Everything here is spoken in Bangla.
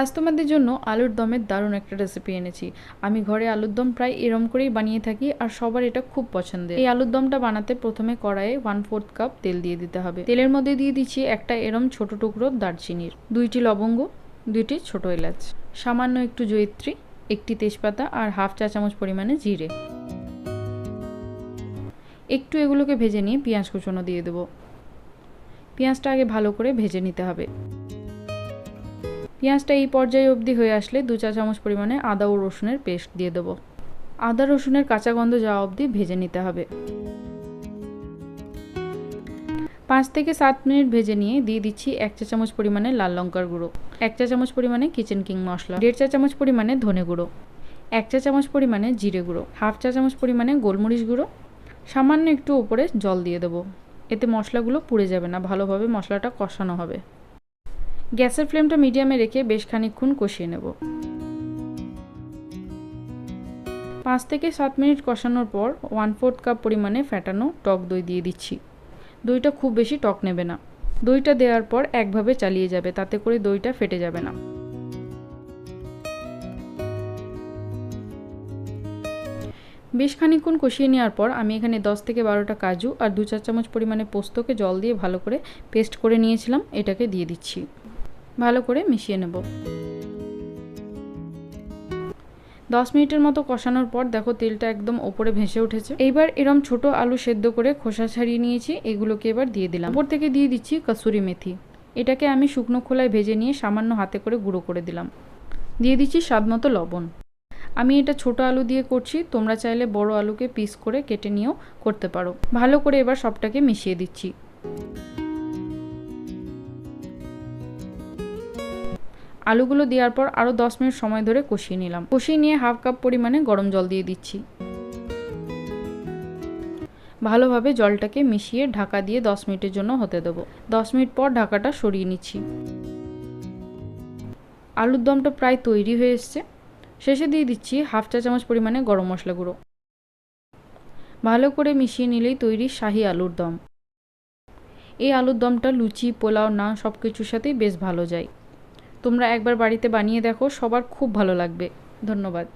আজ তোমাদের জন্য আলুর দমের দারুণ একটা রেসিপি এনেছি। আমি ঘরে আলুর দম প্রায় এরম করেই বানিয়ে থাকি আর সবার এটা খুব পছন্দের। এই আলুর দমটা বানাতে প্রথমে কড়াইয়ে ওয়ান ফোর্থ কাপ তেল দিয়ে দিতে হবে। তেলের মধ্যে দিয়ে দিচ্ছি একটা এরম ছোট টুকরো দারচিনির, দুইটি লবঙ্গ, দুইটি ছোট এলাচ, সামান্য একটু জয়িত্রী, একটি তেজপাতা আর হাফ চা চামচ পরিমাণে জিরে। একটু এগুলোকে ভেজে নিয়ে পেঁয়াজ কুচনো দিয়ে দেবো। পেঁয়াজটা আগে ভালো করে ভেজে নিতে হবে। পেঁয়াজটা এই পর্যায়ে অবধি হয়ে আসলে দু চা চামচ পরিমাণে আদা ও রসুনের পেস্ট দিয়ে দেবো। আদা, রসুনের কাঁচা গন্ধ যাওয়া অবধি ভেজে নিতে হবে। পাঁচ থেকে সাত মিনিট ভেজে নিয়ে দিয়ে দিচ্ছি এক চা চামচ পরিমাণে লাল লঙ্কার গুঁড়ো, এক চা চামচ পরিমাণে কিচেন কিং মশলা, দেড় চা চামচ পরিমাণে ধনে গুঁড়ো, এক চা চামচ পরিমাণে জিরে গুঁড়ো, হাফ চা চামচ পরিমাণে গোলমরিচ গুঁড়ো, সামান্য একটু উপরে জল দিয়ে দেবো। এতে মশলাগুলো পুড়ে যাবে না, ভালোভাবে মশলাটা কষানো হবে। গ্যাসের ফ্লেমটা মিডিয়ামে রেখে বেশ খানিকক্ষণ কষিয়ে নেব। পাঁচ থেকে সাত মিনিট কষানোর পর ওয়ান ফোর্থ কাপ পরিমাণে ফ্যাটানো টক দই দিয়ে দিচ্ছি। দইটা খুব বেশি টক নেবে না। দইটা দেওয়ার পর একভাবে চালিয়ে যাবে, তাতে করে দইটা ফেটে যাবে না। বেশ খানিকক্ষণ কষিয়ে নেওয়ার পর আমি এখানে দশ থেকে বারোটা কাজু আর দু চার চামচ পরিমাণে পোস্তকে জল দিয়ে ভালো করে পেস্ট করে নিয়েছিলাম, এটাকে দিয়ে দিচ্ছি। ভালো করে মিশিয়ে নেব। দশ মিনিটের মতো কষানোর পর দেখো তেলটা একদম ওপরে ভেসে উঠেছে। এইবার এরম ছোট আলু সেদ্ধ করে খোসা ছাড়িয়ে নিয়েছি, এগুলোকে এবার দিয়ে দিলাম। ওপর থেকে দিয়ে দিচ্ছি কসুরি মেথি। এটাকে আমি শুকনো খোলায় ভেজে নিয়ে সামান্য হাতে করে গুঁড়ো করে দিলাম। দিয়ে দিচ্ছি স্বাদ মতো লবণ। আমি এটা ছোট আলু দিয়ে করছি, তোমরা চাইলে বড় আলুকে পিস করে কেটে নিয়েও করতে পারো। ভালো করে এবার সবটাকে মিশিয়ে দিচ্ছি। আলুগুলো দেওয়ার পর আরও দশ মিনিট সময় ধরে কষিয়ে নিলাম। কষিয়ে নিয়ে হাফ কাপ পরিমাণে গরম জল দিয়ে দিচ্ছি। ভালোভাবে জলটাকে মিশিয়ে ঢাকা দিয়ে দশ মিনিটের জন্য হতে দেবো। দশ মিনিট পর ঢাকাটা সরিয়ে নিচ্ছি। আলুর দমটা প্রায় তৈরি হয়ে এসছে। শেষে দিয়ে দিচ্ছি হাফ চা চামচ পরিমাণে গরম মশলা গুঁড়ো। ভালো করে মিশিয়ে নিলেই তৈরি শাহি আলুর দম। এই আলুর দমটা লুচি, পোলাও না সব কিছুর সাথেই বেশ ভালো যায়। তোমরা একবার বাড়িতে বানিয়ে দেখো সবার খুব ভালো লাগবে। ধন্যবাদ।